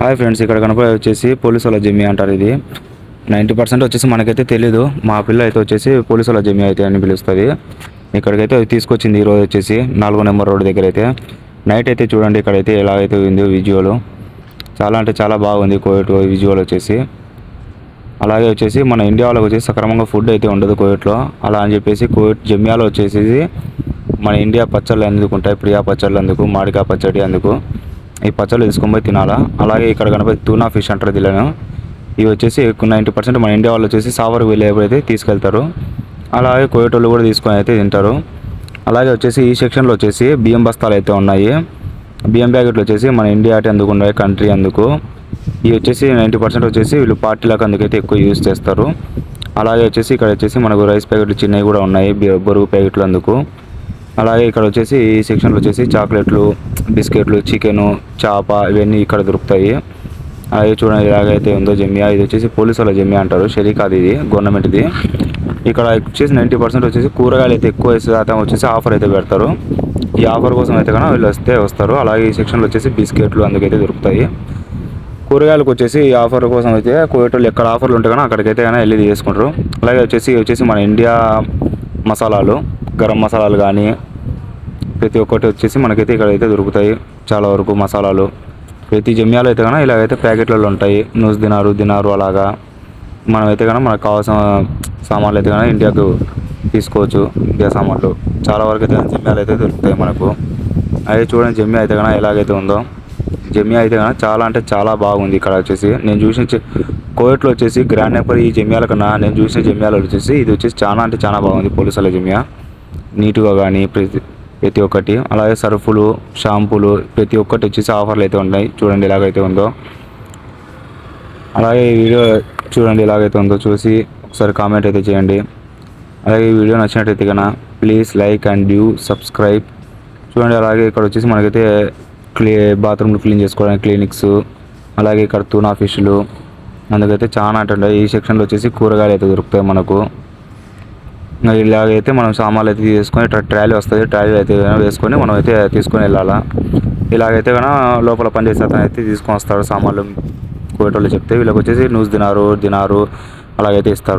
Hi friends ఇక్కడ కనపడే వచ్చేసి పోలీసుల జిమ్మి అంటారు ఇది. నైంటీ పర్సెంట్ వచ్చేసి మనకైతే తెలీదు. మా పిల్ల అయితే వచ్చేసి పోలీసుల జిమ్మి అయితే అని పిలుస్తుంది. ఇక్కడికైతే అది తీసుకొచ్చింది ఈరోజు వచ్చేసి నాలుగో నెంబర్ రోడ్ దగ్గర అయితే. నైట్ అయితే చూడండి ఇక్కడైతే ఎలా అయితే ఉంది విజువల్ చాలా అంటే చాలా బాగుంది కోవిడ్ విజువల్ వచ్చేసి. అలాగే వచ్చేసి మన ఇండియా వాళ్ళకి వచ్చేసి సక్రమంగా ఫుడ్ అయితే ఉండదు కోవిడ్లో అలా అని చెప్పేసి కోవిడ్ జమ్యాలో వచ్చేసి మన ఇండియా పచ్చళ్ళు ఎందుకు ఉంటాయి? ప్రియా పచ్చళ్ళు అందుకు మాడికాయ పచ్చడి అందుకు ఈ పచ్చళ్ళు తీసుకొని పోయి తినాలా? అలాగే ఇక్కడ కనపడి తూనా ఫిష్ అంటారు దీనిలో ఇవి వచ్చేసి నైంటీ పర్సెంట్ మన ఇండియా వాళ్ళు వచ్చేసి సావర్ విలేజ్ తీసుకెళ్తారు. అలాగే కోయటోళ్ళు కూడా తీసుకొని అయితే తింటారు. అలాగే వచ్చేసి ఈ సెక్షన్లో వచ్చేసి బియ్యం బస్తాలు అయితే ఉన్నాయి. బియ్యం ప్యాకెట్లు వచ్చేసి మన ఇండియా అంటే ఎందుకు ఉన్నాయి కంట్రీ అందుకు ఇవి వచ్చేసి నైంటీ పర్సెంట్ వచ్చేసి వీళ్ళు పార్టీలకు అందుకైతే ఎక్కువ యూజ్ చేస్తారు. అలాగే వచ్చేసి ఇక్కడ వచ్చేసి మనకు రైస్ ప్యాకెట్లు చిన్నవి కూడా ఉన్నాయి బరువు ప్యాకెట్లు అందుకు. అలాగే ఇక్కడ వచ్చేసి ఈ సెక్షన్లో వచ్చేసి చాక్లెట్లు బిస్కెట్లు చికెను చేప ఇవన్నీ ఇక్కడ దొరుకుతాయి. అలాగే చూడండి ఎలాగైతే ఉందో జమియా ఇది వచ్చేసి పోలీసు వాళ్ళ జమియా అంటారు. షరీకాది ఇది గవర్నమెంట్ది. ఇక్కడ వచ్చేసి నైంటీ పర్సెంట్ వచ్చేసి కూరగాయలు అయితే ఎక్కువ శాతం వచ్చేసి ఆఫర్ అయితే పెడతారు. ఈ ఆఫర్ కోసం అయితే కన్నా వీళ్ళు వస్తే వస్తారు. అలాగే ఈ సెక్షన్లో వచ్చేసి బిస్కెట్లు అందుకైతే దొరుకుతాయి. కూరగాయలకు వచ్చేసి ఈ ఆఫర్ కోసం అయితే కోయటోళ్ళు ఎక్కడ ఆఫర్లు ఉంటే కానీ అక్కడికైతే కానీ వెళ్ళి తీసుకుంటారు అలాగే వచ్చేసి వచ్చేసి మన ఇండియా మసాలాలు గరం మసాలాలు కానీ ప్రతి ఒక్కటి వచ్చేసి మనకైతే ఇక్కడైతే దొరుకుతాయి. చాలా వరకు మసాలాలు. ప్రతి జమ్యాలు అయితే కన్నా ఇలాగైతే ప్యాకెట్లలో ఉంటాయి. నూస్ దినారు దినారు అలాగా. మనమైతే కన్నా మనకు కావాల్సిన సామాన్లు అయితే కన్నా ఇండియాకు తీసుకోవచ్చు ఇండియా సామాన్లు. చాలా వరకు అయితే జమ్యాలు అయితే దొరుకుతాయి మనకు. అదే చూడండి జమ్మి అయితే కన్నా ఎలాగైతే ఉందో. జమ్మి అయితే కన్నా చాలా అంటే చాలా బాగుంది ఇక్కడ వచ్చేసి. నేను చూసిన కోవిడ్లో వచ్చేసి గ్రాండ్ నెంబర్ ఈ జమ్యాల కన్నా నేను చూసిన జమ్యాలు వచ్చేసి ఇది వచ్చేసి చాలా అంటే చాలా బాగుంది. పోలీసుల జమ్యా. నీట్గా కానీ ప్రతి ప్రతి ఒక్కటి. అలాగే సర్ఫులు షాంపూలు ప్రతి ఒక్కటి వచ్చేసి ఆఫర్లు అయితే ఉన్నాయి. చూడండి ఎలాగైతే ఉందో. అలాగే ఈ వీడియో చూడండి ఎలాగైతే ఉందో చూసి ఒకసారి కామెంట్ అయితే చేయండి. అలాగే ఈ వీడియో నచ్చినట్టయితే కన్నా please like and do subscribe. చూడండి అలాగే ఇక్కడ వచ్చేసి మనకైతే క్లీ బాత్రూమ్లు క్లీన్ చేసుకోవడానికి క్లినిక్స్ అలాగే ఇక్కడ తూనా ఫిష్లు అందుకైతే చాలా అంటే ఈ సెక్షన్లో వచ్చేసి కూరగాయలు అయితే దొరుకుతాయి మనకు. ఇలాగైతే మనం సామాన్లు అయితే తీసుకొని ట్రాలీ వస్తుంది ట్రాలీ అయితే వేసుకొని మనం అయితే తీసుకొని వెళ్ళాలా. ఇలాగైతే కన్నా లోపల పనిచేసే అతను అయితే తీసుకొని వస్తాడు సామాన్లు. కోయటోళ్ళు చెప్తే వీళ్ళకి వచ్చేసి న్యూస్ తినారు దినారు అలాగైతే ఇస్తారు.